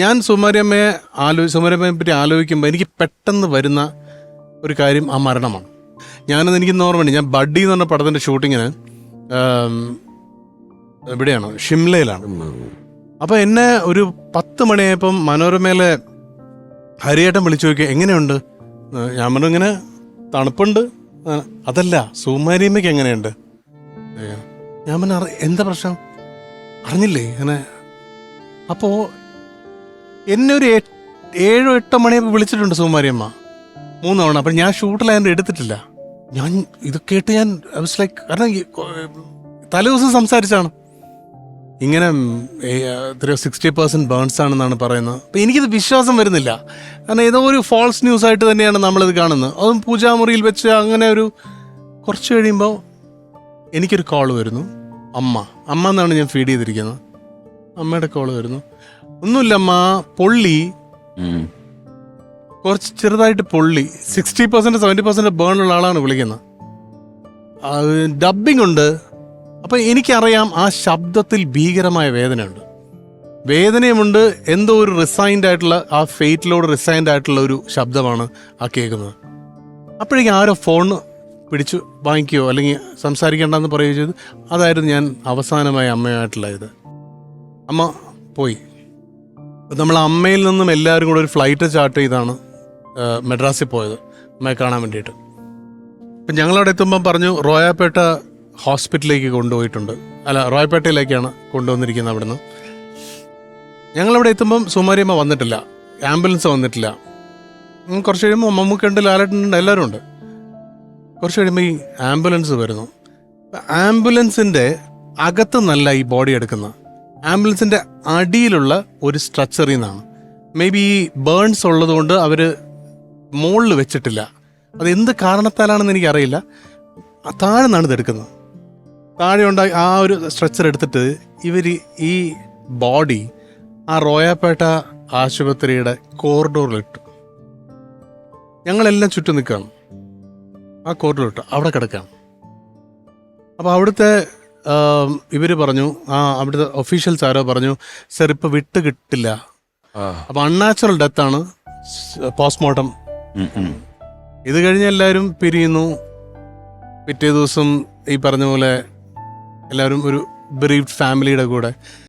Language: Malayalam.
ഞാൻ സുമാര്യമ്മയെ ആലോ സുമാര്യമ്മയെ പറ്റി ആലോചിക്കുമ്പോൾ എനിക്ക് പെട്ടെന്ന് വരുന്ന ഒരു കാര്യം ആ മരണമാണ്. ഞാനത് എനിക്ക് ഓർമ്മയുണ്ട്. ഞാൻ ബഡ്ഡി എന്ന് പറഞ്ഞ പടത്തിന്റെ ഷൂട്ടിങ്ങിന് എവിടെയാണ്? ഷിംലയിലാണ്. അപ്പോൾ എന്നെ ഒരു പത്ത് മണിയായപ്പം മനോരമയിലെ ഹരിയേട്ടൻ വിളിച്ചു നോക്കി എങ്ങനെയുണ്ട്? ഞാൻ പറഞ്ഞു ഇങ്ങനെ തണുപ്പുണ്ട്. അതല്ല സുമാരിയമ്മയ്ക്ക് എങ്ങനെയുണ്ട്? ഞാൻ പറഞ്ഞു എന്താ പ്രശ്നം? അറിഞ്ഞില്ലേ? അങ്ങനെ അപ്പോൾ എന്നെ ഒരു ഏഴോ എട്ടോ മണി വിളിച്ചിട്ടുണ്ട് സുമാരിയമ്മ മൂന്ന് തവണ അപ്പം ഞാൻ ഷൂട്ടിലായതുകൊണ്ട് എടുത്തിട്ടില്ല. ഞാൻ ഇത് കേട്ട് ഞാൻ വാസ് ലൈക്ക് കാരണം തലേദിവസം സംസാരിച്ചാണ്. ഇങ്ങനെ സിക്സ്റ്റി പെർസെന്റ് ബേൺസ് ആണെന്നാണ് പറയുന്നത്. അപ്പം എനിക്കിത് വിശ്വാസം വരുന്നില്ല. കാരണം ഏതോ ഒരു ഫോൾസ് ന്യൂസ് ആയിട്ട് തന്നെയാണ് നമ്മളിത് കാണുന്നത്. അതും പൂജാമുറിയിൽ വെച്ച് അങ്ങനെ ഒരു കുറച്ച് കഴിയുമ്പോൾ എനിക്കൊരു കോൾ വരുന്നു. അമ്മ. അമ്മ എന്നാണ് ഞാൻ ഫീഡ് ചെയ്തിരിക്കുന്നത്. അമ്മയുടെ കോൾ വരുന്നു. ഒന്നുമില്ല അമ്മ പൊള്ളി. കുറച്ച് ചെറുതായിട്ട് പൊള്ളി. Sixty percent seventy percent burn ഉള്ള ആളാണ് വിളിക്കുന്നത്. ഡബ്ബിംഗ് ഉണ്ട്. അപ്പം എനിക്കറിയാം ആ ശബ്ദത്തിൽ ഭീകരമായ വേദനയുണ്ട്. വേദനയുമുണ്ട് എന്തോ ഒരു റിസൈൻഡ് ആയിട്ടുള്ള ആ ഫെയ്റ്റിലോട് റിസൈൻഡ് ആയിട്ടുള്ള ഒരു ശബ്ദമാണ് ആ കേൾക്കുന്നത്. അപ്പോഴേക്കും ആരോ ഫോൺ പിടിച്ചു വാങ്ങിക്കുകയോ അല്ലെങ്കിൽ സംസാരിക്കേണ്ടെന്ന് പറയുകയോ ചെയ്തു അതായിരുന്നു ഞാൻ അവസാനമായി അമ്മയായിട്ടുള്ള ഇത്. അമ്മ പോയി. നമ്മൾ അമ്മയിൽ നിന്നും എല്ലാവരും കൂടെ ഒരു ഫ്ലൈറ്റ് ചാർട്ട് ചെയ്താണ് മെഡ്രാസിൽ പോയത്. അമ്മയെ കാണാൻ വേണ്ടിയിട്ട്. അപ്പം ഞങ്ങളവിടെ എത്തുമ്പം പറഞ്ഞു റോയാപ്പേട്ട ഹോസ്പിറ്റലിലേക്ക് കൊണ്ടുപോയിട്ടുണ്ട്. അല്ല റോയപ്പേട്ടയിലേക്കാണ് കൊണ്ടുവന്നിരിക്കുന്നത് അവിടുന്ന്. ഞങ്ങളവിടെ എത്തുമ്പം സുമാരിയമ്മ വന്നിട്ടില്ല. ആംബുലൻസ് വന്നിട്ടില്ല. കുറച്ച് കഴിയുമ്പോൾ മമ്മൂക്കുണ്ട് ലാലേട്ടുണ്ട് എല്ലാവരും ഉണ്ട്. കുറച്ച് കഴിയുമ്പോൾ ഈ ആംബുലൻസ് വരുന്നു. ആംബുലൻസിന്റെ അകത്ത് നല്ല ഈ ബോഡി എടുക്കുന്നത് ആംബുലൻസിന്റെ അടിയിലുള്ള ഒരു സ്ട്രക്ചറിൽ നിന്നാണ് മേ ബി ഈ ബേൺസ് ഉള്ളതുകൊണ്ട് അവർ മുകളിൽ വെച്ചിട്ടില്ല. അത് എന്ത് കാരണത്താലാണെന്ന് എനിക്കറിയില്ല. താഴെ നിന്നാണ് ഇതെടുക്കുന്നത് താഴെ ഉണ്ടായി ആ ഒരു സ്ട്രക്ചർ എടുത്തിട്ട് ഇവർ ഈ ബോഡി ആ റോയാപ്പേട്ട ആശുപത്രിയുടെ കോറിഡോറിലിട്ടു ഞങ്ങളെല്ലാം ചുറ്റും നിൽക്കുകയാണ്. ആ കോറിഡോറിട്ട് അവിടെ കിടക്കുകയാണ്. അപ്പോൾ അവിടുത്തെ ഇവർ പറഞ്ഞു ആ അവിടുത്തെ ഒഫീഷ്യൽസ് ആരോ പറഞ്ഞു സർ ഇപ്പോൾ വിട്ട് കിട്ടില്ല. അപ്പോൾ അൺനാച്ചുറൽ ഡെത്താണ് പോസ്റ്റ്മോർട്ടം. ഇത് കഴിഞ്ഞ് എല്ലാവരും പിരിയുന്നു പിറ്റേ ദിവസം ഈ പറഞ്ഞ പോലെ എല്ലാവരും ഒരു ബ്രീഫ് ഫാമിലിയുടെ കൂടെ